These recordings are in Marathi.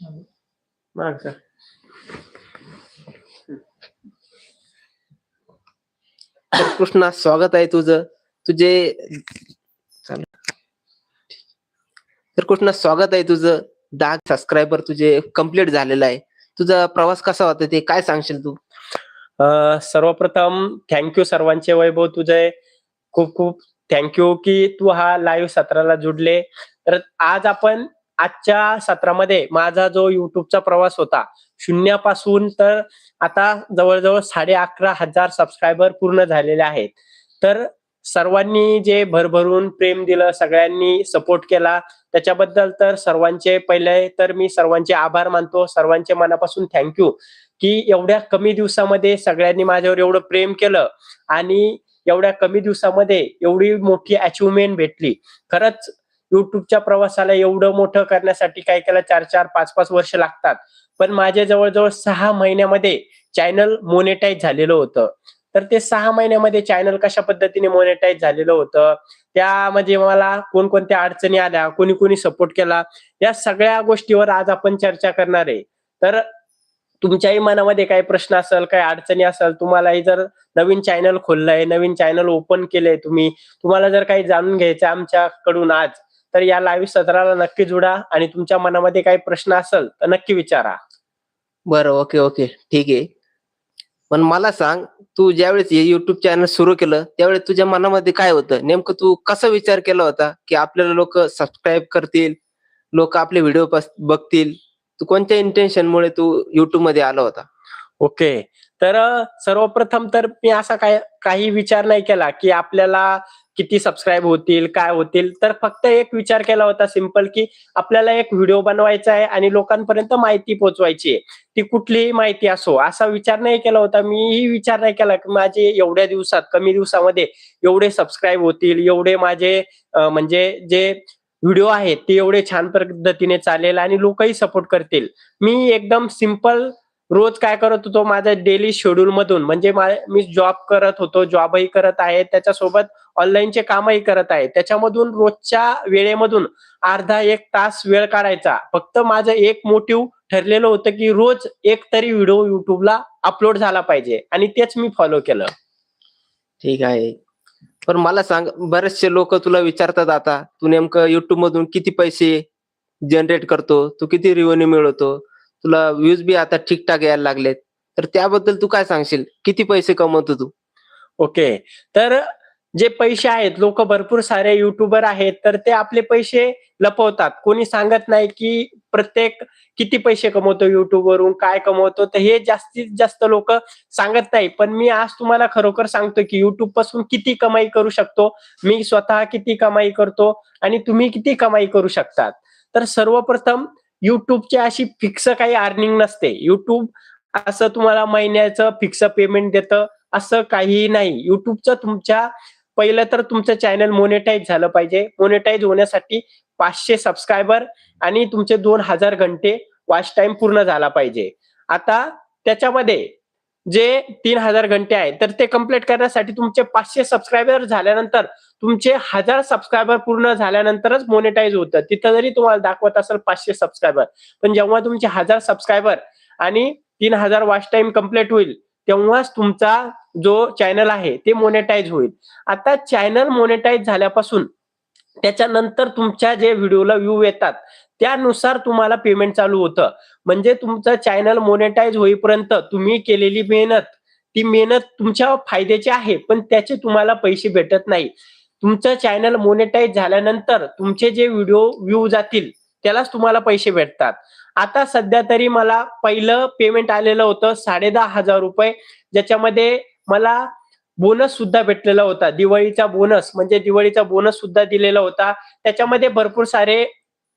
माग सर कृष्णा स्वागत आहे तुझं. तुझे तर कृष्णा स्वागत आहे तुझं. दहा सबस्क्रायबर तुझे कंप्लीट झालेलं आहे. तुझा प्रवास कसा होता ते काय सांगशील तू? सर्वप्रथम थँक्यू सर्वांचे वैभव तुझे. खूप खूप थँक्यू की तू हा लाईव्ह सत्राला जुडले. तर आज आपण आजच्या सत्रामध्ये माझा जो युट्यूबचा प्रवास होता शून्यापासून तर आता जवळजवळ साडे अकरा हजार सबस्क्रायबर पूर्ण झालेले आहेत. तर सर्वांनी जे भरभरून प्रेम दिलं सगळ्यांनी सपोर्ट केला त्याच्याबद्दल तर सर्वांचे पहिले तर मी सर्वांचे आभार मानतो सर्वांचे मनापासून थँक्यू की एवढ्या कमी दिवसामध्ये सगळ्यांनी माझ्यावर एवढं प्रेम केलं आणि एवढ्या कमी दिवसामध्ये एवढी मोठी अचिव्हमेंट भेटली. खरंच युट्यूबच्या प्रवासाला एवढं मोठं करण्यासाठी काही काही चार चार पाच पाच वर्ष लागतात. पण माझ्या जवळजवळ सहा महिन्यामध्ये चॅनल मोनेटाईज झालेलं होतं. तर ते सहा महिन्यामध्ये चॅनल कशा पद्धतीने मोनेटाईज झालेलं होतं? त्यामध्ये मला कोणकोणत्या अडचणी आल्या? कोणी कोणी सपोर्ट केला? या सगळ्या गोष्टीवर आज आपण चर्चा करणार आहे. तर तुमच्याही मनामध्ये काही प्रश्न असेल काही अडचणी असेल तुम्हालाही जर नवीन चॅनल खोललंय नवीन चॅनल ओपन केलंय तुम्ही तुम्हाला जर काही जाणून घ्यायचं आमच्याकडून आज तर या लाईव्ह सत्राला नक्की जुडा आणि तुमच्या मनामध्ये काही प्रश्न असेल तर नक्की विचारा. बरं ओके ओके ठीक आहे. पण मला सांग तू ज्यावेळेस हे युट्यूब चॅनल सुरू केलं त्यावेळेस तुझ्या मनामध्ये काय होतं? नेमकं तू कसा विचार केला होता की आपल्याला लोक सबस्क्राईब करतील लोक आपले व्हिडिओ बघतील? तू कोणत्या इंटेन्शन मुळे तू युट्यूबमध्ये आला होता? ओके तर सर्वप्रथम तर मी असा काय काही विचार नाही केला की आपल्याला किती सबस्क्राईब होतील काय होतील? तर फक्त एक विचार केला होता सिंपल की आपल्याला एक व्हिडिओ बनवायचा आहे आणि लोकांपर्यंत माहिती पोहोचवायची आहे. ती कुठलीही माहिती असो असा विचार नाही केला होता. मीही विचार नाही केला की माझे एवढ्या दिवसात कमी दिवसामध्ये एवढे सबस्क्राईब होतील एवढे माझे म्हणजे जे व्हिडिओ आहेत ते एवढे छान पद्धतीने चालेल आणि लोकही सपोर्ट करतील. मी एकदम सिंपल रोज काय करत होतो? माझ्या डेली शेड्यूल मधून. म्हणजे मी जॉब करत होतो जॉबही करत आहे. त्याच्यासोबत ऑनलाईनचे कामही करत आहे. त्याच्यामधून रोजच्या वेळेमधून अर्धा एक तास वेळ काढायचा. फक्त माझं एक मोटिव्ह ठरलेलं होतं की रोज एक तरी व्हिडिओ युट्यूबला अपलोड झाला पाहिजे. आणि तेच मी फॉलो केलं. ठीक आहे. पण मला सांग बरेचसे लोक तुला विचारतात आता तू नेमकं युट्यूब मधून किती पैसे जनरेट करतो? तू किती रिव्हन्यू मिळवतो? तुला व्ह्यूज बी आता ठीकठाक यायला लागलेत. तर त्याबद्दल तू काय सांगशील? किती पैसे कमवतो तू? ओके. तर जे पैसे आहेत लोक भरपूर सारे युट्यूबर आहेत तर ते आपले पैसे लपवतात. कोणी सांगत नाही की प्रत्येक किती पैसे कमवतो युट्यूबवरून वरून काय कमवतो तर हे जास्तीत जास्त लोक सांगत नाही. पण मी आज तुम्हाला खरोखर सांगतो की युट्यूबपासून किती कमाई करू शकतो? मी स्वतः किती कमाई करतो? आणि तुम्ही किती कमाई करू शकतात? तर सर्वप्रथम युट्यूबची अशी फिक्स काही अर्निंग नसते. युट्यूब असं तुम्हाला महिन्याचं फिक्स पेमेंट देतं असं काहीही नाही. युट्यूबचं तुमच्या पहिलं तर तुमचं चॅनल मोनेटाईज झालं पाहिजे. मोनेटाईज होण्यासाठी पाचशे सबस्क्रायबर आणि तुमचे दोन हजार घंटे वॉच टाइम पूर्ण झाला पाहिजे. आता त्याच्यामध्ये जे तीन हजार घंटे आहेत तर ते कंप्लीट करण्यासाठी तुमचे पाचशे सबस्क्रायबर झाल्यानंतर तुमचे हजार सबस्क्रायबर पूर्ण झाल्यानंतरच मोनेटाईज होतं. तिथं जरी तुम्हाला दाखवत असेल पाचशे सबस्क्रायबर पण जेव्हा तुमचे हजार सबस्क्रायबर आणि तीन हजार वॉच टाइम कंप्लीट होईल तेव्हाच तुमचा जो चॅनल आहे ते मोनेटाईज होईल. आता चॅनल मोनेटाईज झाल्यापासून त्याच्यानंतर तुमच्या जे व्हिडिओला व्ह्यू येतात त्यानुसार तुम्हाला पेमेंट चालू होतं. म्हणजे तुमचं चॅनल मोनेटाईज होईपर्यंत तुम्ही केलेली मेहनत ती मेहनत तुमच्या फायद्याची आहे पण त्याचे तुम्हाला पैसे भेटत नाही. तुमचं चॅनल मोनेटाईज झाल्यानंतर तुमचे जे व्हिडिओ व्ह्यू जातील त्यालाच तुम्हाला पैसे भेटतात. आता सध्या तरी मला पहिलं पेमेंट आलेलं होतं साडे दहा हजार रुपये. ज्याच्यामध्ये मला बोनस सुद्धा भेटलेला होता. दिवाळीचा बोनस म्हणजे दिवाळीचा बोनस सुद्धा दिलेला होता. त्याच्यामध्ये भरपूर सारे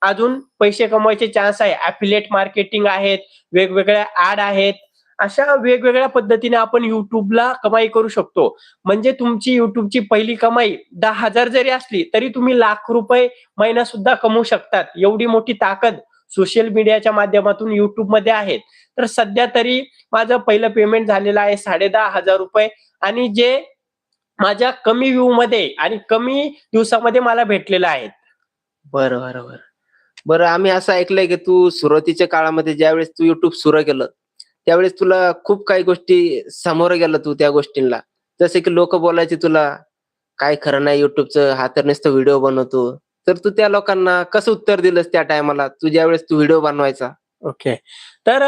अजून पैसे कमवायचे चान्स आहे. ऍफिलेट मार्केटिंग आहेत वेगवेगळ्या ऍड आहेत. अशा वेगवेगळ्या पद्धतीने आपण युट्यूबला कमाई करू शकतो. म्हणजे तुमची युट्यूबची पहिली कमाई दहा हजार जरी असली तरी तुम्ही लाख रुपये महिना सुद्धा कमवू शकतात. एवढी मोठी ताकद सोशल मीडियाच्या माध्यमातून युट्यूबमध्ये आहेत तर सध्या तरी माझं पहिलं पेमेंट झालेलं आहे साडे दहा हजार रुपये. आणि जे माझ्या कमी व्ह्यू मध्ये आणि कमी दिवसामध्ये मला भेटलेलं आहे. बरं बरं बरं. बरं आम्ही असं ऐकलंय की तू सुरुवातीच्या काळामध्ये ज्यावेळेस तू युट्यूब सुरू केलं त्यावेळेस तुला खूप काही गोष्टी समोर गेलं तू त्या गोष्टींना जसे की लोक बोलायचे तुला काय खरं नाही युट्यूबचं हा तर नुसतं व्हिडिओ बनवतो. तर तू त्या लोकांना कसं उत्तर दिलंस त्या टायमाला तू ज्यावेळेस तू व्हिडिओ बनवायचा? ओके. तर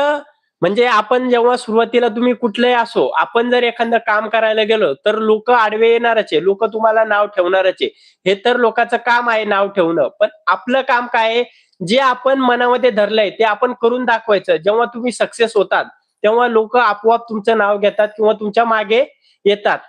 म्हणजे आपण जेव्हा सुरुवातीला तुम्ही कुठलंही असो आपण जर एखादं काम करायला गेलो तर लोक आडवे येणारच आहे लोक तुम्हाला नाव ठेवणारच आहे. हे तर लोकांचं काम आहे नाव ठेवणं. पण आपलं काम काय आहे? जे आपण मनामध्ये धरलंय ते आपण करून दाखवायचं. जेव्हा तुम्ही सक्सेस होतात तेव्हा लोक आपोआप तुमचं नाव घेतात किंवा तुमच्या मागे येतात.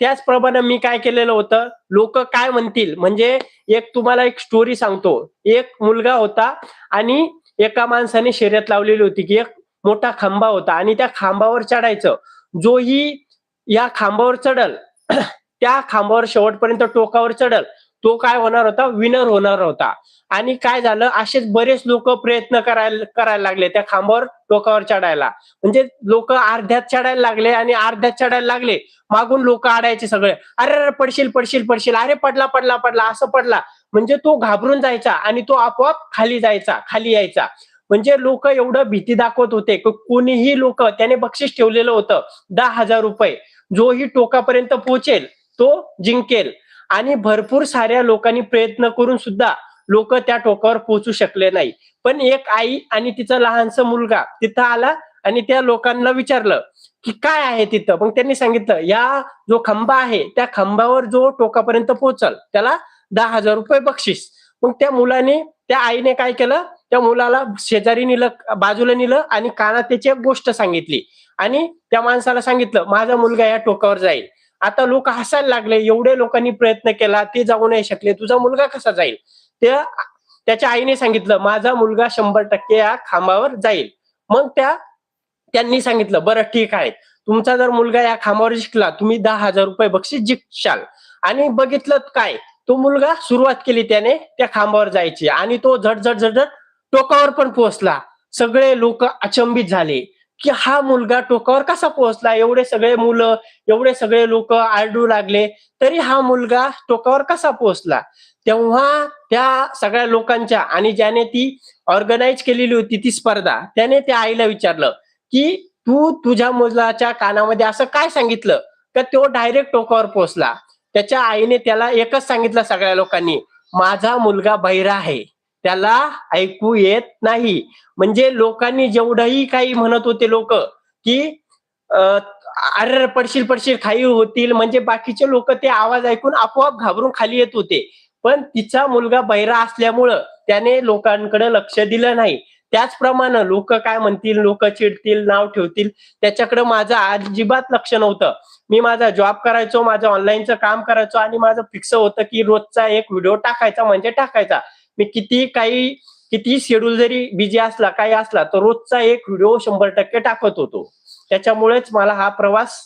त्याचप्रमाणे मी काय केलेलं होतं? लोक काय म्हणतील? म्हणजे एक तुम्हाला एक स्टोरी सांगतो. एक मुलगा होता आणि एका माणसाने शर्यत लावलेली होती की एक मोठा खांबा होता आणि त्या खांबावर चढायचं. जोही या खांबावर चढल. त्या खांबावर शेवटपर्यंत टोकावर चढल. तो काय होणार होता? विनर होणार होता. आणि काय झालं? असेच बरेच लोक प्रयत्न करायला करायला लागले त्या खांबावर टोकावर चढायला. म्हणजे लोक अर्ध्यात चढायला लागले आणि अर्ध्यात चढायला लागले. मागून लोक आडायचे सगळे. अरे अरे पडशील पडशील पडशील. अरे पडला पडला पडला. असं पडला. म्हणजे तो घाबरून जायचा आणि तो आपोआप खाली जायचा खाली यायचा. म्हणजे लोक एवढं भीती दाखवत होते की कोणीही लोक त्याने बक्षीस ठेवलेलं होतं दहा हजार रुपये. जोही टोकापर्यंत पोहोचेल तो जिंकेल. आणि भरपूर साऱ्या लोकांनी प्रयत्न करून सुद्धा लोक त्या टोकावर पोहोचू शकले नाही. पण एक आई आणि तिचा लहानसा मुलगा तिथं आला आणि त्या लोकांना विचारलं की काय आहे तिथं? मग त्यांनी सांगितलं या जो खांबा आहे त्या खांबावर जो टोकापर्यंत पोहोचल त्याला दहा हजार रुपये बक्षीस. मग त्या मुलाने त्या आईने काय केलं? त्या मुलाला शेजारी नेलं बाजूला नेलं आणि कानात त्याची गोष्ट सांगितली. आणि त्या माणसाला सांगितलं माझा मुलगा या टोकावर जाईल. आता लोक हसायला लागले एवढे लोकांनी प्रयत्न केला ते जाऊ नाही शकले तुझा मुलगा कसा जाईल? त्या त्याच्या आईने सांगितलं माझा मुलगा शंभर टक्के या खांबावर जाईल. मग त्या त्यांनी सांगितलं बरं ठीक आहे. तुमचा जर मुलगा या खांबावर जिंकला तुम्ही दहा हजार रुपये बक्षीस जिंकशाल. आणि बघितलं काय तो मुलगा सुरुवात केली त्याने त्या खांबावर जायची आणि तो झट झट झट झट टोकावर पण पोहोचला. सगळे लोक अचंबित झाले की हा मुलगा टोकावर कसा पोहोचला? एवढे सगळे मुलं एवढे सगळे लोक आरडू लागले तरी हा मुलगा टोकावर कसा पोहोचला? तेव्हा त्या सगळ्या लोकांच्या आणि ज्याने ती ऑर्गनाईज केलेली होती ती स्पर्धा त्याने त्या आईला विचारलं की तू तुझ्या मुलाच्या कानामध्ये असं काय सांगितलं? का तो डायरेक्ट टोकावर पोहोचला? त्याच्या आईने त्याला एकच सांगितलं सगळ्या लोकांनी माझा मुलगा बहिरा आहे. त्याला ऐकू येत नाही. म्हणजे लोकांनी जेवढंही काही म्हणत होते लोक की अरे पडशील पडशील खाई होतील. म्हणजे बाकीचे लोक ते आवाज ऐकून आपोआप घाबरून खाली येत होते. पण तिचा मुलगा बहिरा असल्यामुळं त्याने लोकांकडे लक्ष दिलं नाही. त्याचप्रमाणे लोक काय म्हणतील? लोक चिडतील नाव ठेवतील. त्याच्याकडे माझं अजिबात लक्ष नव्हतं. मी माझा जॉब करायचो माझं ऑनलाईनचं काम करायचो आणि माझं फिक्स होतं की रोजचा एक व्हिडिओ टाकायचा म्हणजे टाकायचा. मी किती काही किती शेड्यूल जरी बिझी असला काही असला तर रोजचा एक व्हिडिओ शंभर टक्के टाकत होतो. त्याच्यामुळेच मला हा प्रवास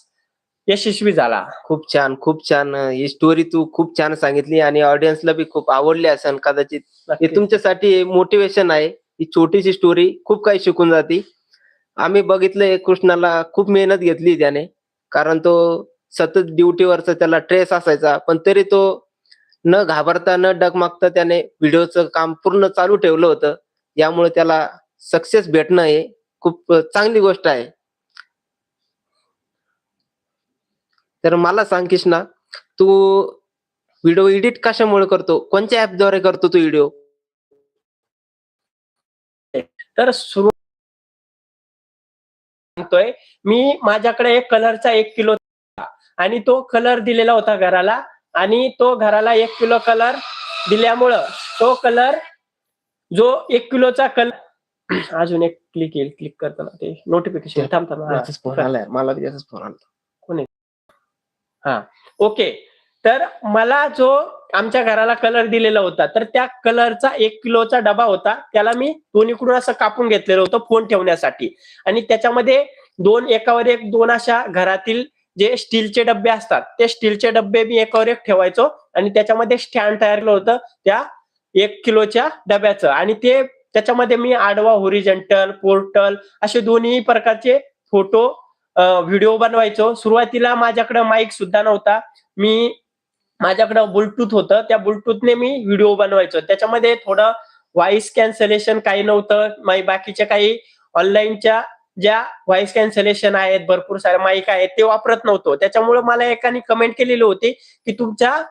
यशस्वी झाला. खूप छान खूप छान. ही स्टोरी तू खूप छान सांगितली आणि ऑडियन्सला बी खूप आवडली असेल कदाचित. हे. तुमच्यासाठी मोटिवेशन आहे. ही छोटीशी स्टोरी खूप काही शिकून जाते. आम्ही बघितलंय कृष्णाला खूप मेहनत घेतली त्याने. कारण तो सतत ड्युटीवरचा त्याला ट्रेस असायचा. पण तरी तो न घाबरता न डगमागता त्याने व्हिडिओचं काम पूर्ण चालू ठेवलं होतं. यामुळे त्याला सक्सेस भेटणं हे खूप चांगली गोष्ट आहे. तर मला सांग कृष्णा तू व्हिडिओ एडिट कशामुळे करतो? कोणत्या ऍपद्वारे करतो तू व्हिडिओ? तर सुरू सांगतोय मी माझ्याकडे एक कलरचा एक किलो होता आणि तो कलर दिलेला होता घराला. आणि तो घराला एक किलो कलर दिल्यामुळं तो कलर जो एक किलोचा कलर अजून एक क्लिक येईल क्लिक करताना ते नोटिफिकेशन थांबताना फोन आलाय. मला त्याचाच फोन आला ओके तर मला जो आमच्या घराला कलर दिलेला होता तर त्या कलरचा एक किलोचा डबा होता. त्याला मी दोन्हीकडून असं कापून घेतलेलं होतं फोन ठेवण्यासाठी. आणि त्याच्यामध्ये दोन एकावर एक दोन अशा घरातील जे स्टीलचे डबे असतात ते स्टीलचे डबे मी एकावर एक ठेवायचो आणि त्याच्यामध्ये स्टँड तयार केलं होतं त्या एक किलोच्या डब्याचं. आणि ते त्याच्यामध्ये मी आडवा होरिजेंटल पोर्टल असे दोन्ही प्रकारचे फोटो व्हिडिओ बनवायचो. सुरुवातीला माझ्याकडे माईक सुद्धा नव्हता. मी माझ्याकडं ब्लूटूथ होतं. त्या ब्लूटूथने मी व्हिडिओ बनवायचो. त्याच्यामध्ये थोडं व्हॉइस कॅन्सलेशन काही नव्हतं. बाकीच्या काही ऑनलाईनच्या ज्या व्हॉइस कॅन्सलेशन आहेत भरपूर सारे माईक आहेत ते वापरत नव्हतो. त्याच्यामुळे मला एकाने कमेंट केलेली होती की तुमचा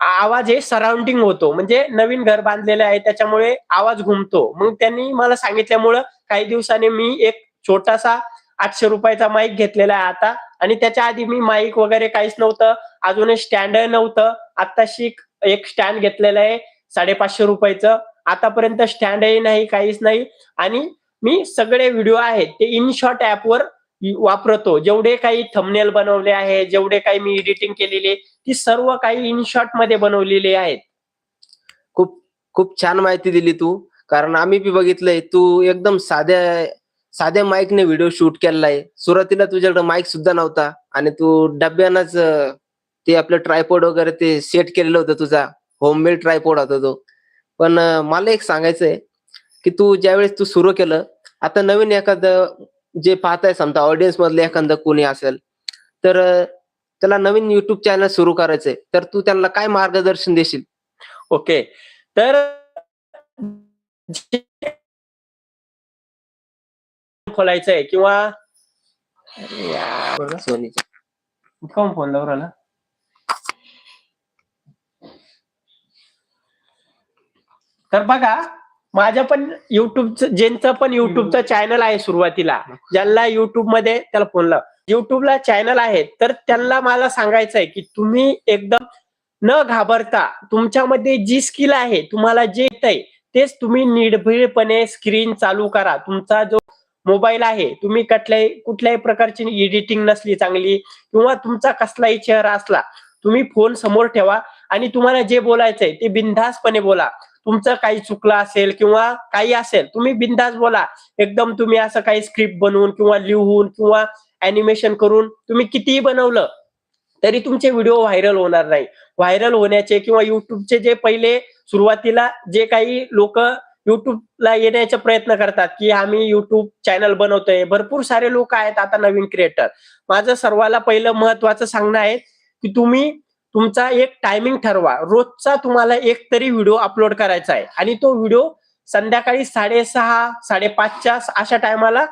आवाज हे सराउंडिंग होतो. म्हणजे नवीन घर बांधलेलं आहे त्याच्यामुळे आवाज घुमतो. मग त्यांनी मला सांगितल्यामुळं काही दिवसांनी मी एक छोटासा आठशे रुपयाचा माईक घेतलेला आहे आता. आणि त्याच्या आधी मी माईक वगैरे काहीच नव्हतं. अजून स्टँड नव्हतं. आत्ताशी एक स्टँड घेतलेलं आहे साडेपाचशे रुपयाचं. आतापर्यंत स्टँडही नाही काहीच नाही. आणि मी सगळे व्हिडिओ आहेत ते इनशॉर्ट ऍपवर वापरतो. जेवढे काही थंबनेल बनवले आहे जेवढे काही मी एडिटिंग केलेली आहे, ती सर्व काही इनशॉर्टमध्ये बनवलेली आहेत. खूप खूप छान माहिती दिली तू. कारण आम्ही बी बघितलंय तू एकदम साध्या साध्या माईकने व्हिडिओ शूट केलेला आहे सुरुवातीला तुझ्याकडे माईक सुद्धा नव्हता आणि तू डब्यानंच ते आपलं ट्रायपॉड वगैरे ते सेट केलेलं होतं तुझा. होममेड ट्रायपॉड होता तो. पण मला एक सांगायचंय की तू ज्यावेळेस तू सुरू केलं आता नवीन एखादं जे पाहताय समजा ऑडियन्स मधलं एखादं कोणी असेल तर त्याला नवीन युट्यूब चॅनल सुरू करायचंय तर तू त्यांना काय मार्गदर्शन देशील? ओके तर खोलायचंय किंवा सोनीचं. फोन लावून राहिला? तर बघा माझ्या पण युट्यूबचं ज्यांचं पण युट्यूबचं चॅनल आहे सुरुवातीला ज्यांना युट्यूबमध्ये त्याला फोन लाव. युट्यूबला चॅनल आहे तर त्यांना मला सांगायचं आहे की तुम्ही एकदम न घाबरता तुमच्यामध्ये जी स्किल आहे तुम्हाला जे येत आहे तेच तुम्ही निर्भीळपणे स्क्रीन चालू करा. तुमचा जो मोबाईल आहे तुम्ही कुठल्याही कुठल्याही प्रकारची एडिटिंग नसली चांगली किंवा तुमचा कसलाही चेहरा असला तुम्ही फोन समोर ठेवा आणि तुम्हाला जे बोलायचंय ते बिनधास्तपणे बोला. तुमचं काही चुकलं असेल किंवा काही असेल तुम्ही बिनधास बोला. एकदम तुम्ही असं काही स्क्रिप्ट बनवून किंवा लिहून किंवा अॅनिमेशन करून तुम्ही कितीही बनवलं तरी तुमचे व्हिडिओ व्हायरल होणार नाही. व्हायरल होण्याचे किंवा युट्यूबचे जे पहिले सुरुवातीला जे काही लोक युट्यूबला येण्याचा प्रयत्न करतात की आम्ही युट्यूब चॅनल बनवतोय भरपूर सारे लोक आहेत आता नवीन क्रिएटर माझं सर्वाला पहिलं महत्वाचं सांगणं आहे की तुम्ही तुमचा एक टायमिंग ठरवा. रोजचा तुम्हाला एक तरी व्हिडिओ अपलोड करायचा आहे. आणि तो व्हिडिओ संध्याकाळी साडेसहा साडेपाचच्या अशा टायमाला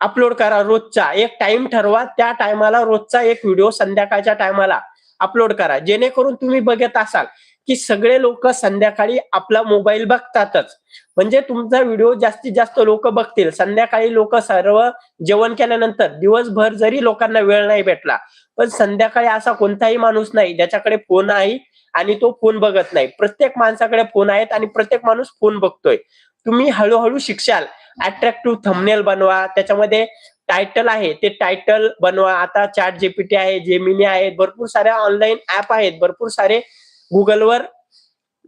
अपलोड करा रोजचा. एक टाइम ठरवा त्या टायमाला रोजचा एक व्हिडिओ संध्याकाळच्या टायमाला अपलोड करा. जेणेकरून तुम्ही बघत असाल. की सगळे लोक संध्याकाळी आपला मोबाईल बघतातच. म्हणजे तुमचा व्हिडिओ जास्तीत जास्त लोक बघतील. संध्याकाळी लोक सर्व जेवण केल्यानंतर दिवसभर जरी लोकांना वेळ नाही भेटला पण संध्याकाळी असा कोणताही माणूस नाही ज्याच्याकडे फोन आहे आणि तो फोन बघत नाही. प्रत्येक माणसाकडे फोन आहेत आणि प्रत्येक माणूस फोन बघतोय. तुम्ही हळूहळू शिकशाल. अट्रॅक्टिव्ह थंबनेल बनवा. त्याच्यामध्ये टायटल आहे. ते टायटल बनवा. आता चॅट जेपीटी आहे जेमिनी आहेत. भरपूर साऱ्या ऑनलाईन ऍप आहेत. भरपूर सारे गुगलवर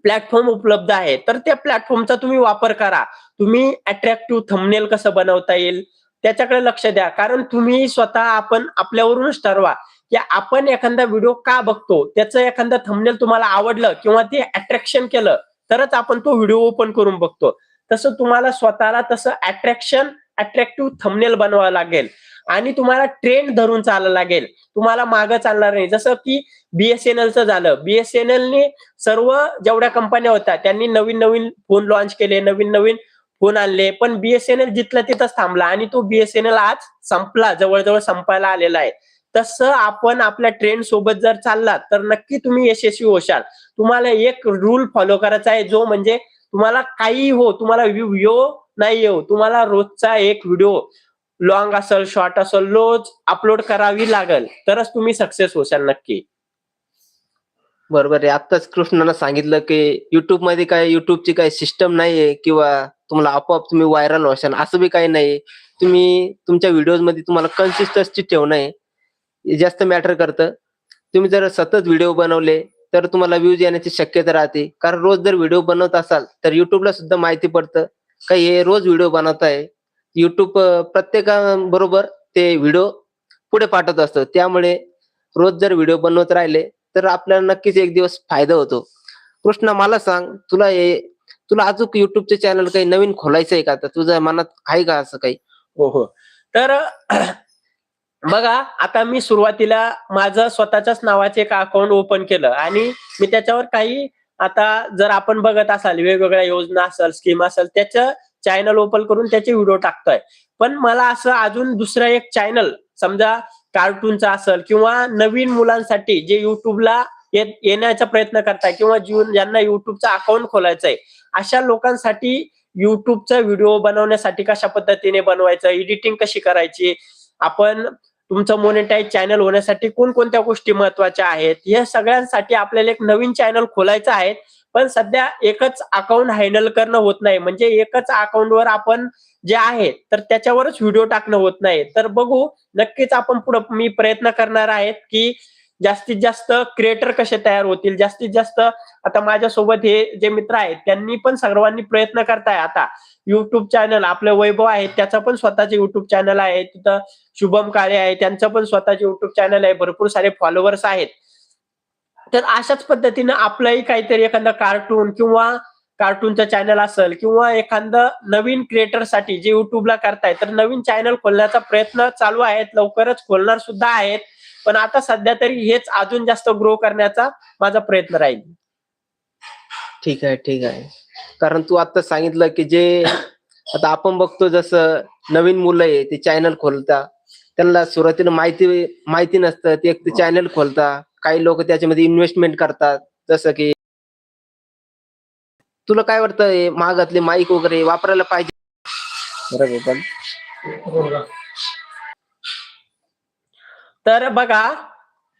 प्लॅटफॉर्म उपलब्ध आहे तर त्या प्लॅटफॉर्मचा तुम्ही वापर करा. तुम्ही अट्रॅक्टिव्ह थंबनेल कसं बनवता येईल त्याच्याकडे लक्ष द्या. कारण तुम्ही स्वतः आपण आपल्यावरूनच ठरवा की आपण एखादा व्हिडिओ का बघतो. त्याचं एखादं थंबनेल तुम्हाला आवडलं किंवा ते अट्रॅक्शन केलं तरच आपण तो व्हिडिओ ओपन करून बघतो. तसं तुम्हाला स्वतःला तसं अट्रॅक्शन अट्रॅक्टिव्ह थंबनेल बनवावं लागेल. आणि तुम्हाला ट्रेंड धरून चालायला लागेल. तुम्हाला मागं चालणार नाही. जसं की बीएसएनएलचं झालं. बीएसएनएलने सर्व जेवढ्या कंपन्या होत्या त्यांनी नवीन नवीन फोन लॉन्च केले नवीन नवीन फोन आणले. पण बीएसएनएल जिथलं तिथंच थांबला आणि तो बीएसएनएल आज संपला जवळजवळ संपायला आलेला आहे. तसं आपण आपल्या ट्रेंड सोबत जर चाललात तर नक्की तुम्ही यशस्वी होशाल. तुम्हाला एक रूल फॉलो करायचा आहे जो म्हणजे तुम्हाला काही हो तुम्हाला व्ह्यू नाही येऊ तुम्हाला रोजचा एक व्हिडिओ लॉंग असेल शॉर्ट असेल रोज अपलोड करावी लागेल. तरच तुम्ही सक्सेस होशाल नक्की. बरोबर आहे. आत्ताच कृष्णानं सांगितलं की युट्यूबमध्ये काय युट्यूबची काही सिस्टम नाहीये किंवा तुम्हाला आपोआप तुम्ही व्हायरल व्हाल असं बी काही नाही तुम्ही तुमच्या व्हिडिओजमध्ये तुम्हाला कन्सिस्टन्सी ठेवणं आहे. जास्त मॅटर करतं. तुम्ही जर सतत व्हिडिओ बनवले तर तुम्हाला व्ह्यूज येण्याची शक्यता राहते. कारण रोज जर व्हिडिओ बनवत असाल तर युट्यूबला सुद्धा माहिती पडतं. का हे रोज व्हिडिओ बनवत आहे युट्यूब प्रत्येकाबरोबर ते व्हिडिओ पुढे पाठवत असतो. त्यामुळे रोज जर व्हिडिओ बनवत राहिले तर आपल्याला नक्कीच एक दिवस फायदा होतो. कृष्णा मला सांग तुला हे तुला अजून युट्यूबचे चॅनल काही नवीन खोलायचं आहे का? आता तुझ्या मनात आहे का असं काही? हो हो. तर बघा आता मी सुरुवातीला माझं स्वतःच्याच नावाचे एक अकाउंट ओपन केलं आणि मी त्याच्यावर काही आता जर आपण बघत असाल वेगवेगळ्या योजना असेल स्कीम असेल त्याचं चॅनल ओपन करून त्याचे व्हिडिओ टाकतोय. पण मला असं अजून दुसरं एक चॅनल समजा कार्टूनचा असेल किंवा नवीन मुलांसाठी जे युट्यूबला येण्याचा प्रयत्न करताय किंवा जीवन ज्यांना युट्यूबचा अकाउंट खोलायचं आहे अशा लोकांसाठी युट्यूबचा व्हिडिओ बनवण्यासाठी कशा पद्धतीने बनवायचं एडिटिंग कशी करायची आपण तुमचं मोनिटाईज चॅनल होण्यासाठी कोणकोणत्या गोष्टी महत्त्वाच्या आहेत या सगळ्यांसाठी आपल्याला एक नवीन चॅनल खोलायचं आहे. पण सध्या एकच अकाउंट हँडल करणं होत नाही. म्हणजे एकच अकाउंटवर आपण जे आहे तर त्याच्यावरच व्हिडिओ टाकणं होत नाही. तर बघू नक्कीच आपण पुढे मी प्रयत्न करणार आहेत की जास्तीत जास्त क्रिएटर कसे तयार होतील. जास्तीत जास्त आता माझ्यासोबत हे जे मित्र आहेत त्यांनी पण सर्वांनी प्रयत्न करताय. आता युट्यूब चॅनल आपले वैभव आहे त्याचं पण स्वतःचे युट्यूब चॅनल आहे. तिथं शुभम काळे आहे त्यांचं पण स्वतःचे युट्यूब चॅनल आहे. भरपूर सारे फॉलोअर्स आहेत. तर अशाच पद्धतीनं आपलंही काहीतरी एखादं कार्टून किंवा कार्टूनचं चॅनल असेल किंवा एखादं नवीन क्रिएटरसाठी जे युट्यूबला करताय तर नवीन चॅनल खोलण्याचा प्रयत्न चालू आहेत लवकरच खोलणार सुद्धा आहेत. पण आता सध्या तरी हेच अजून जास्त ग्रो करण्याचा माझा प्रयत्न राहील. ठीक आहे ठीक आहे. कारण तू आता सांगितलं की जे आता आपण बघतो जसं नवीन मुलं आहे ते चॅनल खोलता. त्यांना सुरुवातीला माहिती माहिती नसतं ते एक चॅनल खोलता. काही लोक त्याच्यामध्ये इन्व्हेस्टमेंट करतात जसं की तुला काय वाटतं हे महागातले माईक वगैरे वापरायला पाहिजे? बरोबर पण तर बघा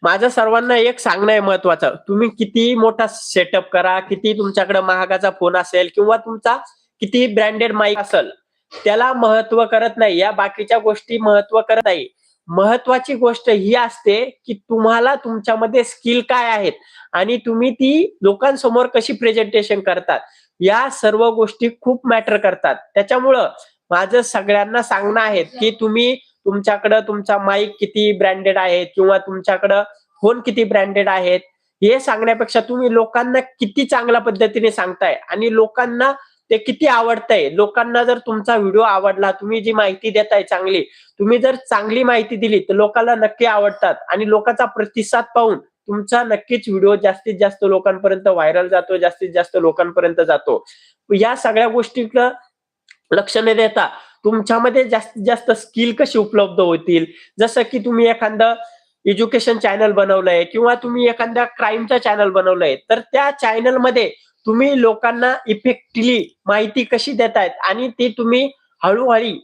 माझं सर्वांना एक सांगणं आहे महत्वाचं. तुम्ही किती मोठा सेटअप करा किती तुमच्याकडे महागाचा फोन असेल किंवा तुमचा किती ब्रँडेड माईक असेल त्याला महत्त्व करत नाही. या बाकीच्या गोष्टी महत्त्व करत नाही. महत्वाची गोष्ट ही असते की तुम्हाला तुमच्यामध्ये स्किल काय आहेत आणि तुम्ही ती लोकांसमोर कशी प्रेझेंटेशन करतात. या सर्व गोष्टी खूप मॅटर करतात. त्याच्यामुळं माझं सगळ्यांना सांगणं आहे की तुम्ही तुमच्याकडं तुमचा माईक किती ब्रँडेड आहे किंवा तुमच्याकडं फोन किती ब्रँडेड आहेत हे सांगण्यापेक्षा तुम्ही लोकांना किती चांगल्या पद्धतीने सांगताय आणि लोकांना ते किती आवडतंय? लोकांना जर तुमचा व्हिडिओ आवडला तुम्ही जी माहिती देताय चांगली तुम्ही जर चांगली माहिती दिली तर लोकांना नक्की आवडतात. आणि लोकांचा प्रतिसाद पाहून तुमचा नक्कीच व्हिडिओ जास्तीत जास्त लोकांपर्यंत व्हायरल जातो जास्तीत जास्त लोकांपर्यंत जातो. या सगळ्या गोष्टीकडं लक्ष न देता. तुमच्यामध्ये जास्तीत जास्त स्किल कशी उपलब्ध होतील? जसं की तुम्ही एखादं एज्युकेशन चॅनल बनवलंय किंवा तुम्ही एखाद्या क्राईमचा चॅनल बनवलंय तर त्या चॅनलमध्ये तुम्ही लोकांना इफेक्टली माहिती कशी देतायत आणि ती तुम्ही हळूहळू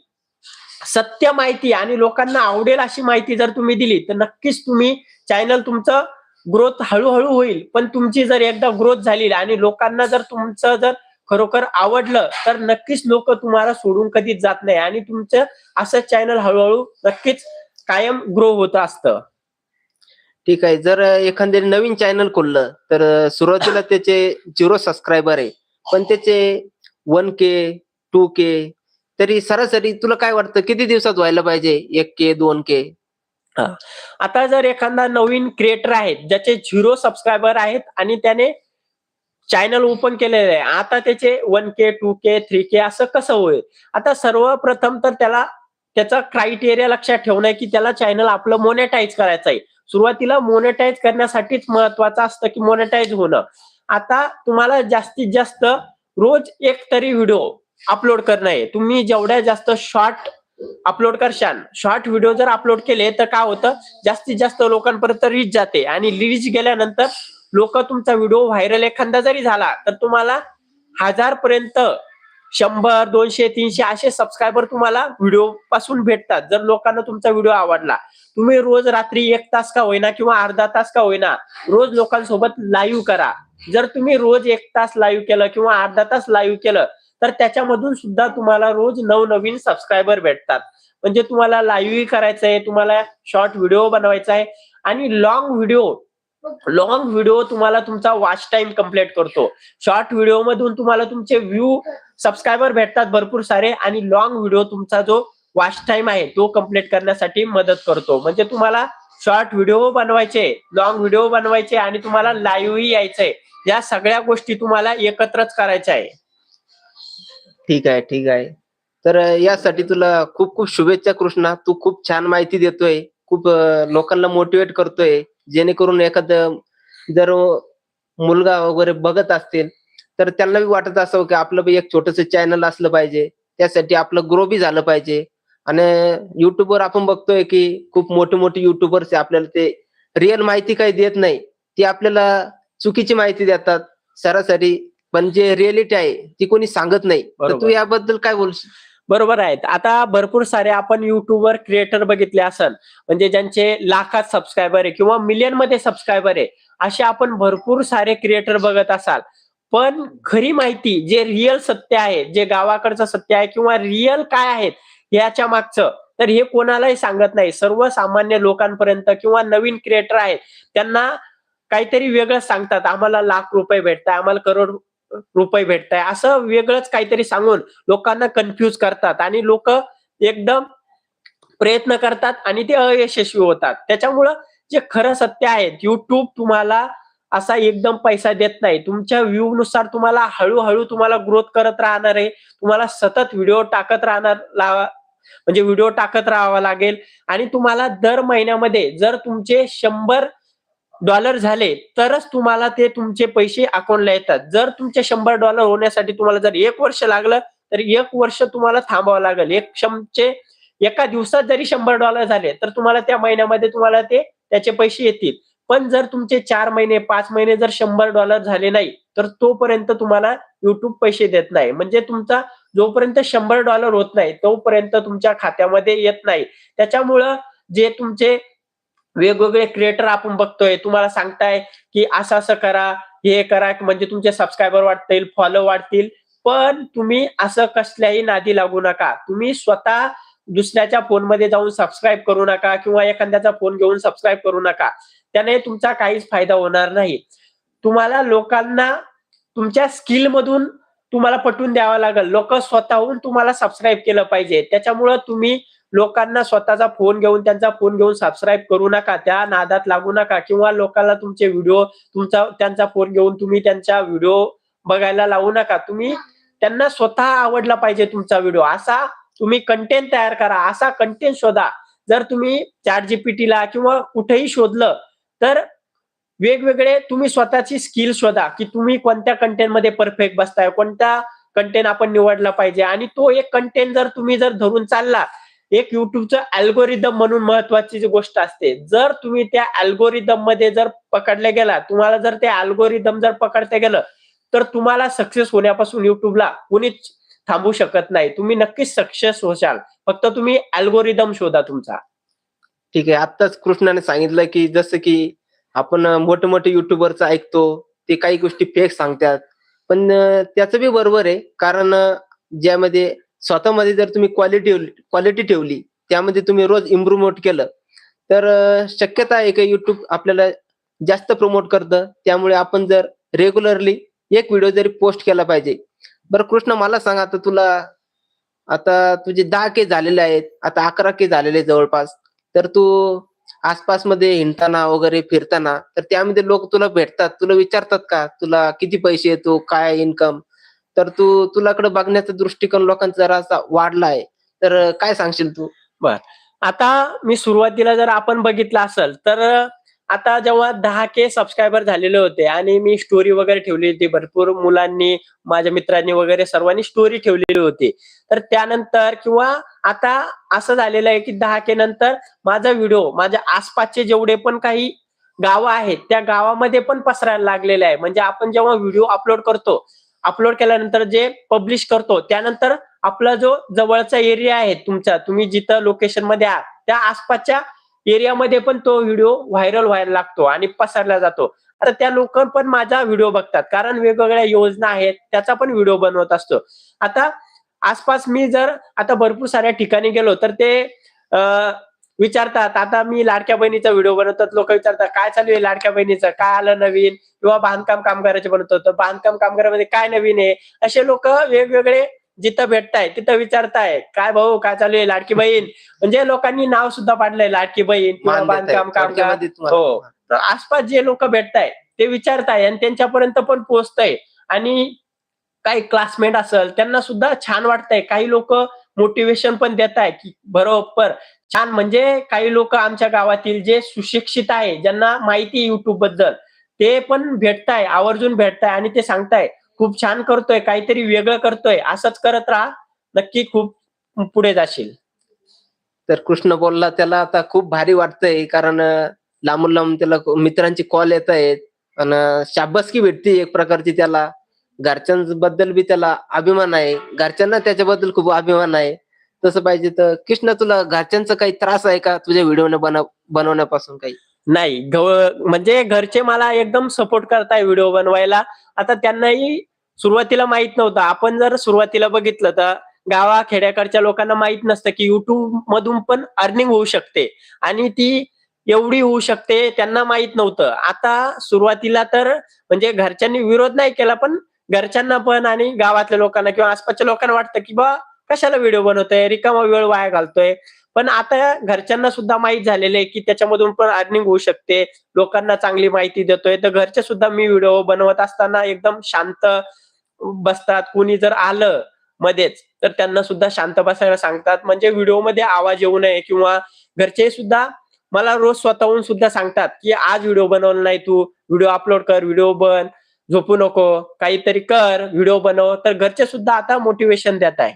सत्य माहिती आणि लोकांना आवडेल अशी माहिती जर तुम्ही दिली तर नक्कीच तुम्ही चॅनल तुमचं ग्रोथ हळूहळू होईल. पण तुमची जर एकदा ग्रोथ झाली आणि लोकांना जर तुमचं जर खरोखर आवडलं तर नक्कीच लोक तुम्हाला सोडून कधीच जात नाही आणि तुमचं असं चॅनल हळूहळू नक्कीच कायम ग्रो होत असतं. ठीक आहे. जर एखाद्या नवीन चॅनल खोललं तर सुरुवातीला त्याचे झिरो सबस्क्रायबर आहे. पण त्याचे वन के टू के तरी सरासरी तुला काय वाटतं? किती दिवसात व्हायला पाहिजे? एक के दोन के आता जर एखादा नवीन क्रिएटर आहे ज्याचे झिरो सबस्क्रायबर आहेत आणि त्याने चॅनल ओपन केलेले आहे आता त्याचे one K two K three K असं कसं होईल? आता सर्वप्रथम तर त्याला त्याचा क्रायटेरिया लक्षात ठेवणं आहे की त्याला चॅनल आपलं मोनेटाईज करायचं आहे. सुरुवातीला मोनेटाईज करण्यासाठीच महत्वाचं असतं की मोनेटाईज होणं. आता तुम्हाला जास्तीत जास्त रोज एक तरी व्हिडिओ अपलोड करणं आहे. तुम्ही जेवढ्या जास्त शॉर्ट अपलोड करशान शॉर्ट व्हिडिओ जर अपलोड केले तर काय होतं? जास्तीत जास्त लोकांपर्यंत रीच जाते आणि रीच गेल्यानंतर लोक तुमचा व्हिडिओ व्हायरल एखादा जरी झाला तर तुम्हाला हजार पर्यंत शंभर दोनशे तीनशे असे सबस्क्रायबर तुम्हाला व्हिडिओ पासून भेटतात. जर लोकांना तुमचा व्हिडिओ आवडला. तुम्ही रोज रात्री एक तास का होईना किंवा अर्धा तास का होईना रोज लोकांसोबत लाईव्ह करा. जर तुम्ही रोज एक तास लाईव्ह केलं किंवा अर्धा तास लाईव्ह केलं तर त्याच्यामधून सुद्धा तुम्हाला रोज नवनवीन सबस्क्रायबर भेटतात. म्हणजे तुम्हाला लाईव्ह करायचं आहे तुम्हाला शॉर्ट व्हिडिओ बनवायचा आहे आणि लॉंग व्हिडिओ लॉंग व्हिडिओ तुम्हाला तुमचा वॉच टाइम कंप्लीट करतो. शॉर्ट व्हिडिओ मधून तुम्हाला तुमचे व्ह्यू सबस्क्रायबर भेटतात भरपूर सारे आणि लॉंग व्हिडिओ तुमचा जो वॉच टाइम आहे तो कंप्लीट करण्यासाठी मदत करतो. म्हणजे तुम्हाला शॉर्ट व्हिडिओ बनवायचे लॉंग व्हिडिओ बनवायचे आणि तुम्हाला लाईव्हही यायचंय. या सगळ्या गोष्टी तुम्हाला एकत्रच करायच्या आहे. ठीक आहे ठीक आहे. तर यासाठी तुला खूप खूप शुभेच्छा कृष्णा. तू खूप छान माहिती देतोय. खूप लोकांना मोटिवेट करतोय. जेणेकरून एखादं जर मुलगा वगैरे बघत असतील तर त्यांना बी वाटत असावं की आपलं बी एक छोटस चॅनल असलं पाहिजे. त्यासाठी आपलं ग्रो बी झालं पाहिजे. आणि युट्यूबवर आपण बघतोय की खूप मोठे मोठे युट्यूबर्स आपल्याला ते रिअल माहिती काही देत नाही. ती आपल्याला चुकीची माहिती देतात. सरासरी पण जे रिअलिटी आहे ती कोणी सांगत नाही. तर. तू याबद्दल काय बोलशील? बरोबर आहेत आता भरपूर सारे आपण युट्यूबवर क्रिएटर बघितले असन म्हणजे ज्यांचे लाखात सबस्क्रायबर आहे किंवा मिलियनमध्ये सबस्क्रायबर आहे असे आपण भरपूर सारे क्रिएटर बघत असाल. पण खरी माहिती जे रिअल सत्य आहे जे गावाकडचं सत्य आहे किंवा रिअल काय आहेत याच्या मागचं तर हे कोणालाही सांगत नाही. सर्वसामान्य लोकांपर्यंत किंवा नवीन क्रिएटर आहेत त्यांना काहीतरी वेगळं सांगतात. आम्हाला लाख रुपये भेटतात आम्हाला करोड रुपये भेटताय. असं वेगळंच काहीतरी सांगून लोकांना कन्फ्यूज करतात आणि लोक एकदम प्रयत्न करतात आणि ते अयशस्वी होतात. त्याच्यामुळं जे खरं सत्य आहे युट्यूब तुम्हाला असा एकदम पैसा देत नाही. तुमच्या व्ह्यू नुसार तुम्हाला हळूहळू तुम्हाला ग्रोथ करत राहणार आहे. तुम्हाला सतत व्हिडिओ टाकत राहणार लावा म्हणजे व्हिडिओ टाकत राहावा लागेल. आणि तुम्हाला दर महिन्यामध्ये जर तुमचे शंभर डॉलर झाले तरच तुम्हाला ते तुमचे पैसे अकाउंटला येतात. जर तुमचे शंभर डॉलर होण्यासाठी तुम्हाला जर एक वर्ष लागलं तर एक वर्ष तुम्हाला थांबावं लागेल. एक क्षमचे एका दिवसात जरी शंभर डॉलर झाले तर तुम्हाला त्या महिन्यामध्ये तुम्हाला ते त्याचे पैसे येतील. पण जर तुमचे चार महिने पाच महिने जर शंभर डॉलर झाले नाही तर तोपर्यंत तुम्हाला युट्यूब पैसे देत नाही. म्हणजे तुमचा जोपर्यंत शंभर डॉलर होत नाही तोपर्यंत तुमच्या खात्यामध्ये येत नाही. त्याच्यामुळं जे तुमचे वेगवेगळे क्रिएटर आपण बघतोय. तुम्हाला सांगताय की असं असं करा हे करा म्हणजे तुमचे सबस्क्रायबर वाढतील फॉलो वाढतील. पण तुम्ही असं कसल्याही नादी लागू नका. तुम्ही स्वतः दुसऱ्याच्या फोनमध्ये जाऊन सबस्क्राईब करू नका किंवा एखाद्याचा फोन घेऊन सबस्क्राईब करू नका. त्याने तुमचा काहीच फायदा होणार नाही. तुम्हाला लोकांना तुमच्या स्किल मधून तुम्हाला पटवून द्यावं लागेल. लोक स्वतःहून तुम्हाला सबस्क्राईब केलं पाहिजे. त्याच्यामुळं तुम्ही लोकांना स्वतःचा फोन घेऊन त्यांचा फोन घेऊन सबस्क्राईब करू नका त्या नादात लागू नका किंवा लोकांना तुमचे व्हिडिओ तुमचा त्यांचा फोन घेऊन तुम्ही त्यांचा व्हिडिओ बघायला लावू नका. तुम्ही त्यांना स्वतः आवडला पाहिजे तुमचा व्हिडिओ असा तुम्ही कंटेंट तयार करा असा कंटेंट शोधा. जर तुम्ही चार जीपीटीला किंवा कुठेही शोधलं तर वेगवेगळे तुम्ही स्वतःची स्किल शोधा की तुम्ही कोणत्या कंटेंटमध्ये परफेक्ट बसताय कोणता कंटेंट आपण निवडला पाहिजे. आणि तो एक कंटेंट जर तुम्ही जर धरून चालला एक युट्यूबचं अल्गोरिदम म्हणून महत्वाची जी गोष्ट असते जर तुम्ही त्या अल्गोरिदममध्ये जर पकडले गेला तुम्हाला जर ते अल्गोरिदम जर पकडते गेलं तर तुम्हाला सक्सेस होण्यापासून युट्यूबला कोणीच थांबू शकत नाही. तुम्ही नक्कीच सक्सेस होशाल. फक्त तुम्ही अल्गोरिदम शोधा तुमचा. ठीक आहे. आताच कृष्णाने सांगितलं की जसं की आपण मोठे मोठे युट्यूबरचं ऐकतो ते काही गोष्टी फेक सांगतात. पण त्याचं बी बरोबर आहे. कारण ज्यामध्ये स्वतःमध्ये जर तुम्ही क्वालिटी क्वालिटी ठेवली त्यामध्ये तुम्ही रोज इम्प्रुव्हमेंट केलं तर शक्यता आहे की युट्यूब आपल्याला जास्त प्रमोट करतं? त्यामुळे आपण जर रेग्युलरली एक व्हिडिओ जरी पोस्ट केला पाहिजे. बरं कृष्ण मला सांग आता तुला आता तुझे दहा के झालेले आहेत आता अकरा के झालेले जवळपास तर तू आसपासमध्ये हिंडताना वगैरे फिरताना तर त्यामध्ये लोक तुला भेटतात तुला विचारतात का तुला किती पैसे येतो काय इन्कम तर तू तुलाकडे बघण्याचा दृष्टिकोन लोकांचा जरासा वाढला आहे तर काय सांगशील तू? बर. आता मी सुरुवातीला जर आपण बघितलं असेल तर आता जेव्हा दहा के सबस्क्रायबर झालेले होते आणि मी स्टोरी वगैरे ठेवली होती भरपूर मुलांनी माझ्या मित्रांनी वगैरे सर्वांनी स्टोरी ठेवलेली होती. तर त्यानंतर किंवा आता असं झालेलं आहे की दहा के नंतर माझा व्हिडिओ माझ्या आसपासचे जेवढे पण काही गावं आहेत त्या गावामध्ये पण पसरायला लागलेले आहे. म्हणजे आपण जेव्हा व्हिडिओ अपलोड करतो अपलोड केल्यानंतर जे पब्लिश करतो त्यानंतर आपला जो जवळचा एरिया आहे तुमचा तुम्ही जिथं लोकेशनमध्ये आहात त्या आसपासच्या एरियामध्ये पण तो व्हिडिओ व्हायरल व्हायला लागतो आणि पसरला जातो. आता त्या लोक पण माझा व्हिडिओ बघतात कारण वेगवेगळ्या योजना आहेत त्याचा पण व्हिडिओ बनवत असतो. आता आसपास मी जर आता भरपूर साऱ्या ठिकाणी गेलो तर ते विचारतात. आता मी लाडक्या बहिणीचा व्हिडिओ बनवतात लोक विचारतात काय चालू आहे लाडक्या बहिणीचं? काय आलं नवीन? किंवा बांधकाम कामगाराचे बनवतो. तर बांधकाम कामगारामध्ये काय नवीन आहे? असे लोक वेगवेगळे जिथं भेटताय तिथं विचारताय काय भाऊ काय चालू आहे लाडकी बहीण? म्हणजे लोकांनी नाव सुद्धा पाडलंय लाडकी बहीण किंवा. बांधकाम कामगार. हो. तर आसपास जे लोक भेटताय ते विचारताय आणि त्यांच्यापर्यंत पण पोहोचतंय. आणि काही क्लासमेट असेल त्यांना सुद्धा छान वाटतंय. काही लोक मोटिवेशन पण देत आहे की बरोबर छान. म्हणजे काही लोक आमच्या गावातील जे सुशिक्षित आहे ज्यांना माहिती युट्यूबबद्दल ते पण भेटताय आवर्जून भेटताय आणि ते सांगताय खूप छान करतोय काहीतरी वेगळं करतोय असंच करत राहा नक्की खूप पुढे जाशील. तर कृष्ण बोलला त्याला आता खूप भारी वाटतंय कारण लांबून लांबून त्याला मित्रांची कॉल येत आहेत आणि शाबासकी भेटते एक प्रकारची त्याला. घरच्यांबद्दल बी त्याला अभिमान आहे. घरच्यांना त्याच्याबद्दल खूप अभिमान आहे. तसं पाहिजे तर कृष्ण तुला घरच्यांचा काही त्रास आहे का तुझ्या व्हिडिओ बनव बनवण्यापासून काही? नाही म्हणजे घरचे मला एकदम सपोर्ट करताय व्हिडिओ बनवायला. आता त्यांनाही सुरुवातीला माहीत नव्हतं. आपण जर सुरुवातीला बघितलं तर गावा खेड्याकडच्या लोकांना माहीत नसतं की युट्यूब मधून पण अर्निंग होऊ शकते. आणि ती एवढी होऊ शकते त्यांना माहीत नव्हतं. आता सुरुवातीला तर म्हणजे घरच्यांनी विरोध नाही केला पण घरच्यांना पण आणि गावातल्या लोकांना किंवा आसपासच्या लोकांना वाटतं की बा कशाला व्हिडिओ बनवतोय? रिकामा वेळ वाया घालतोय. पण आता घरच्यांना सुद्धा माहीत झालेलं आहे की त्याच्यामधून पण अर्निंग होऊ शकते. लोकांना चांगली माहिती देतोय. तर घरचे सुद्धा मी व्हिडिओ बनवत असताना एकदम शांत बसतात. कुणी जर आलं मध्येच तर त्यांना सुद्धा शांत बसायला सांगतात. म्हणजे व्हिडिओमध्ये आवाज येऊ नये किंवा घरचे सुद्धा मला रोज स्वतःहून सुद्धा सांगतात की आज व्हिडिओ बनवला नाही तू. व्हिडिओ अपलोड कर व्हिडिओ बन. झोपू नको. काहीतरी कर व्हिडिओ बनव. तर घरचे सुद्धा आता मोटिवेशन देत आहे.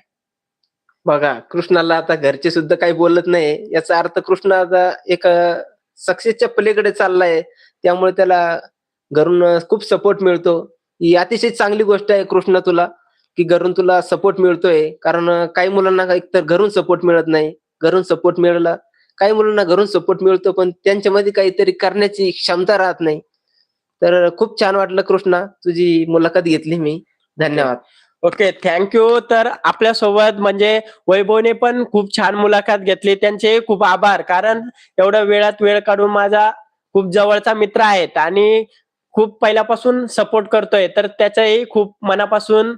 बघा कृष्णाला आता घरचे सुद्धा काही बोलत नाही. याचा अर्थ कृष्ण आता एक सक्सेसच्या पलीकडे चाललाय. त्यामुळे त्याला घरून खूप सपोर्ट मिळतो. ही अतिशय चांगली गोष्ट आहे कृष्ण तुला की घरून तुला सपोर्ट मिळतोय. कारण काही मुलांना एकतर घरून सपोर्ट मिळत नाही. घरून सपोर्ट मिळाला काही मुलांना घरून सपोर्ट मिळतो पण त्यांच्यामध्ये काहीतरी करण्याची क्षमता राहत नाही. तर खूप छान वाटलं कृष्णा तुझी मुलाखत घेतली मी. धन्यवाद. ओके थँक्यू तर आपल्यासोबत म्हणजे वैभवने पण खूप छान मुलाखत घेतली. त्यांचे खूप आभार. कारण एवढ्या वेळात वेळ काढून माझा खूप जवळचा मित्र आहेत आणि खूप पहिल्यापासून सपोर्ट करतोय. तर त्याचाही खूप मनापासून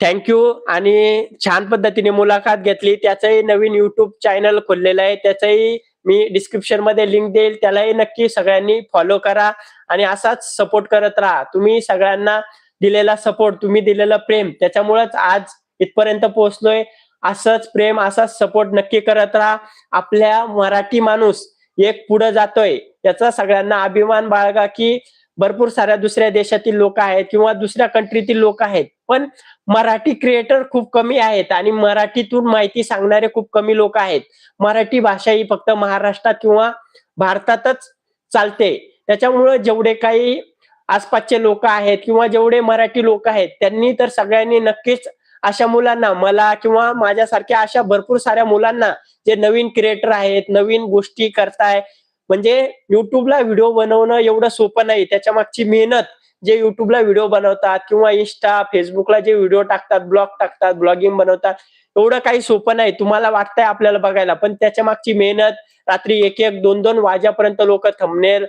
थँक्यू आणि छान पद्धतीने मुलाखत घेतली. त्याचंही नवीन युट्यूब चॅनल खोललेलं आहे. त्याचंही मी डिस्क्रिप्शनमध्ये लिंक देईल. त्यालाही नक्की सगळ्यांनी फॉलो करा आणि असाच सपोर्ट करत राहा. तुम्ही सगळ्यांना दिलेला सपोर्ट तुम्ही दिलेलं प्रेम त्याच्यामुळेच आज इथपर्यंत पोहोचलोय. असंच प्रेम असाच सपोर्ट नक्की करत राहा. आपल्या मराठी माणूस एक पुढे जातोय याचा सगळ्यांना अभिमान बाळगा की भरपूर साऱ्या दुसऱ्या देशातील लोक आहेत किंवा दुसऱ्या कंट्रीतील लोक आहेत. पण मराठी क्रिएटर खूप कमी आहेत आणि मराठीतून माहिती सांगणारे खूप कमी लोक आहेत. मराठी भाषा ही फक्त महाराष्ट्रात किंवा भारतातच चालते. त्याच्यामुळे जेवढे काही आसपासचे लोक आहेत किंवा जेवढे मराठी लोक आहेत त्यांनी तर सगळ्यांनी नक्कीच अशा मुलांना मला किंवा माझ्यासारख्या अशा भरपूर साऱ्या मुलांना जे नवीन क्रिएटर आहेत नवीन गोष्टी करताय म्हणजे युट्यूबला व्हिडिओ बनवणं एवढं सोपं नाही. त्याच्या मागची मेहनत जे युट्यूबला व्हिडिओ बनवतात किंवा इंस्टा फेसबुकला जे व्हिडिओ टाकतात ब्लॉग टाकतात ब्लॉगिंग बनवतात एवढं काही सोपं नाही. तुम्हाला वाटतंय आपल्याला बघायला पण त्याच्या मागची मेहनत रात्री एक एक दोन दोन वाजेपर्यंत लोक थंबनेल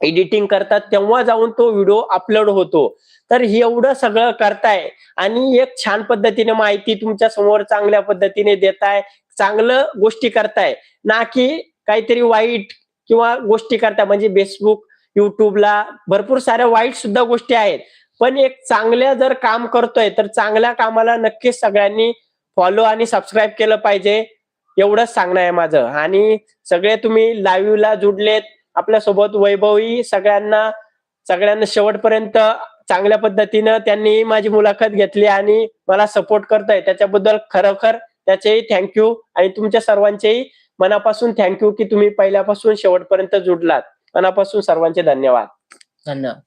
एडिटिंग करतात तेव्हा जाऊन तो व्हिडिओ अपलोड होतो. तर एवढं सगळं करताय आणि एक छान पद्धतीने माहिती तुमच्यासमोर चांगल्या पद्धतीने देताय चांगलं गोष्टी करताय. ना की काहीतरी वाईट किंवा गोष्टी करताय म्हणजे फेसबुक युट्यूबला भरपूर साऱ्या वाईट सुद्धा गोष्टी आहेत. पण एक चांगल्या जर काम करतोय तर चांगल्या कामाला नक्कीच सगळ्यांनी फॉलो आणि सबस्क्राईब केलं पाहिजे. एवढंच सांगणं आहे माझं. आणि सगळे तुम्ही लाईव्हला जुडलेत आपल्यासोबत वैभवी सगळ्यांना सगळ्यांना शेवटपर्यंत चांगल्या पद्धतीनं त्यांनी माझी मुलाखत घेतली आणि मला सपोर्ट करताय. त्याच्याबद्दल खरोखर त्याचेही थँक्यू आणि तुमच्या सर्वांचेही मनापासून थँक्यू की तुम्ही पहिल्यापासून शेवटपर्यंत जुडलात. मनापासून सर्वांचे धन्यवाद. धन्यवाद.